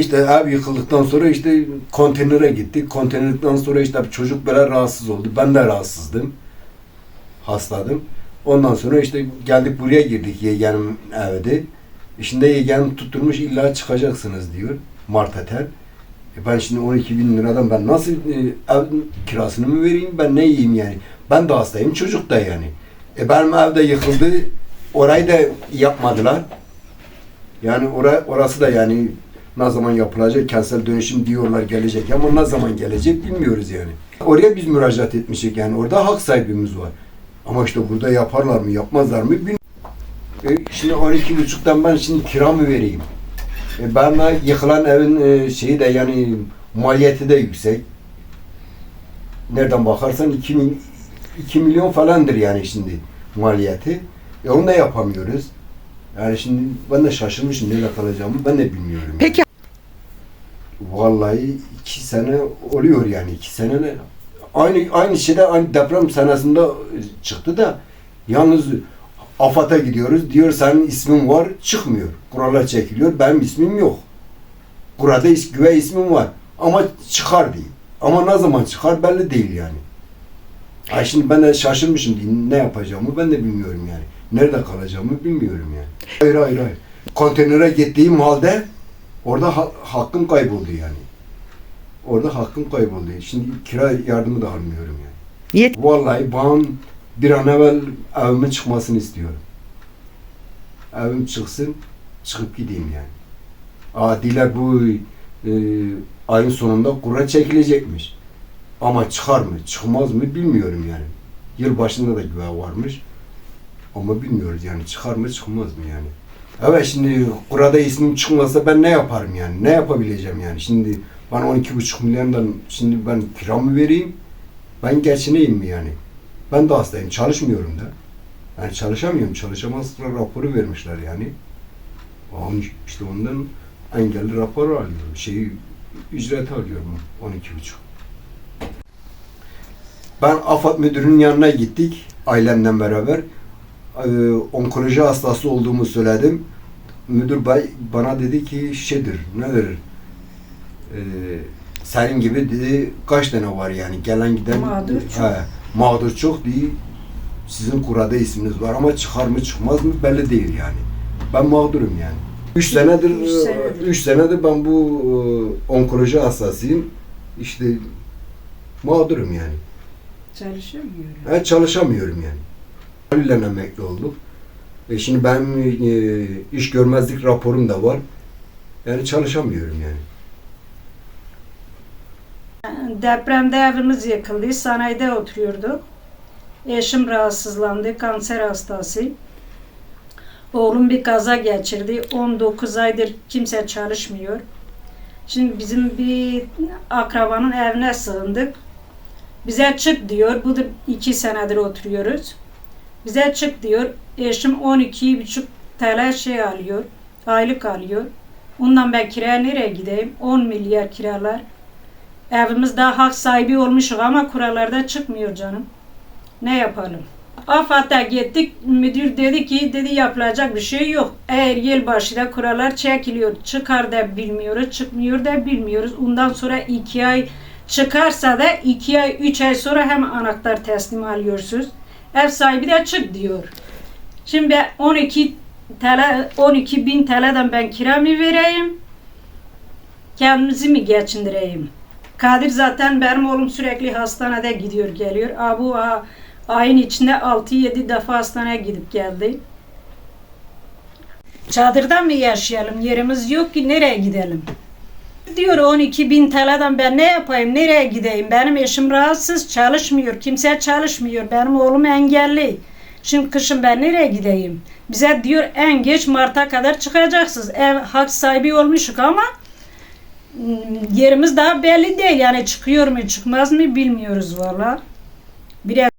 İşte ev yıkıldıktan sonra işte konteynere gittik. Konteynerden sonra işte çocuk böyle rahatsız oldu. Ben de rahatsızdım. Hastadım. Ondan sonra işte geldik buraya girdik yeğenim evde. İşinde yeğenim tutturmuş illa çıkacaksınız diyor. Mart Atel. E ben şimdi 12 bin liradan ben nasıl e, ev kirasını mı vereyim ben ne yiyeyim yani. Ben de hastayım çocuk da yani. E benim evde yıkıldı. Orayı da yapmadılar. Yani ora, orası da yani ne zaman yapılacak kentsel dönüşüm diyorlar gelecek ama ne zaman gelecek bilmiyoruz yani. Oraya biz müracaat etmişik yani orada hak sahibimiz var. Ama işte burada yaparlar mı yapmazlar mı bilmiyorum. E şimdi 12 buçuktan ben şimdi kira mı vereyim? E ben yıkılan evin e, şeyi de yani maliyeti de yüksek. Nereden bakarsan 2, mil- 2 milyon falandır yani şimdi maliyeti. E onu da yapamıyoruz. Yani şimdi ben de şaşırmışım nerede kalacağımı ben de bilmiyorum. Peki Vallahi iki sene oluyor yani iki sene de aynı aynı şeyde aynı deprem senesinde çıktı da yalnız AFAD'a gidiyoruz diyor senin ismin var çıkmıyor. Kurala çekiliyor benim ismim yok. Burada is, güve ismim var ama çıkar değil. Ama ne zaman çıkar belli değil yani. Ay şimdi ben de şaşırmışım ne yapacağımı ben de bilmiyorum yani. Nerede kalacağımı bilmiyorum yani. Hayır hayır hayır. Konteynere gittiğim halde orada ha- hakkım kayboldu yani. Orada hakkım kayboldu. Şimdi kira yardımı da almıyorum yani. yet- Vallahi ben bir an evvel evimin çıkmasını istiyorum. Evim çıksın, çıkıp gideyim yani. Adiler bu e, ayın sonunda kura çekilecekmiş. Ama çıkar mı, çıkmaz mı bilmiyorum yani. Yıl başında da güve varmış. Ama bilmiyoruz yani çıkar mı, çıkmaz mı yani. Evet şimdi kurada ismim çıkmazsa ben ne yaparım yani? Ne yapabileceğim yani? Şimdi ben 12,5 milyondan şimdi ben kira mı vereyim? Ben geçineyim mi yani? Ben de hastayım, çalışmıyorum da. Yani çalışamıyorum, çalışamazlar raporu vermişler yani. İşte ondan engelli raporu alıyorum. Şeyi, ücret alıyorum 12,5. Ben AFAD müdürünün yanına gittik ailemden beraber. Ee, onkoloji hastası olduğumu söyledim. Müdür bey bana dedi ki şeydir, nedir? Ee, senin gibi dedi kaç tane var yani gelen giden Mağdur çok. He, mağdur çok değil. Sizin kurada isminiz var ama çıkar mı çıkmaz mı belli değil yani. Ben mağdurum yani. Üç senedir, Üç senedir. üç senedir ben bu e, onkoloji hastasıyım. İşte mağdurum yani. Çalışamıyorum. Ben çalışamıyorum yani. Haliyle emekli olduk. E şimdi benim e, iş görmezlik raporum da var. Yani çalışamıyorum yani. Depremde evimiz yıkıldı. Sanayide oturuyorduk. Eşim rahatsızlandı. Kanser hastası. Oğlum bir kaza geçirdi. 19 aydır kimse çalışmıyor. Şimdi bizim bir akrabanın evine sığındık. Bize çık diyor. Bu da iki senedir oturuyoruz. Bize çık diyor. Eşim 12,5 TL şey alıyor. Aylık alıyor. Ondan ben kiraya nereye gideyim? 10 milyar kiralar. Evimiz daha hak sahibi olmuşuz ama kurallarda çıkmıyor canım. Ne yapalım? AFAD'a gittik. Müdür dedi ki dedi yapılacak bir şey yok. Eğer yılbaşında kurallar çekiliyor. Çıkar da bilmiyoruz. Çıkmıyor da bilmiyoruz. Ondan sonra iki ay çıkarsa da iki ay, üç ay sonra hem anahtar teslim alıyorsunuz. Ev sahibi de çık diyor. Şimdi ben 12 TL, 12 bin TL'den ben kira mı vereyim? Kendimizi mi geçindireyim? Kadir zaten benim oğlum sürekli hastanede gidiyor geliyor. Abu a, ayın içinde 6-7 defa hastaneye gidip geldi. Çadırda mı yaşayalım? Yerimiz yok ki nereye gidelim? Diyor 12 bin TL'den ben ne yapayım? Nereye gideyim? Benim eşim rahatsız çalışmıyor. Kimse çalışmıyor. Benim oğlum engelli. Şimdi kışın ben nereye gideyim? Bize diyor en geç Mart'a kadar çıkacaksınız. Ev hak sahibi olmuşuk ama yerimiz daha belli değil. Yani çıkıyor mu çıkmaz mı bilmiyoruz valla. Biraz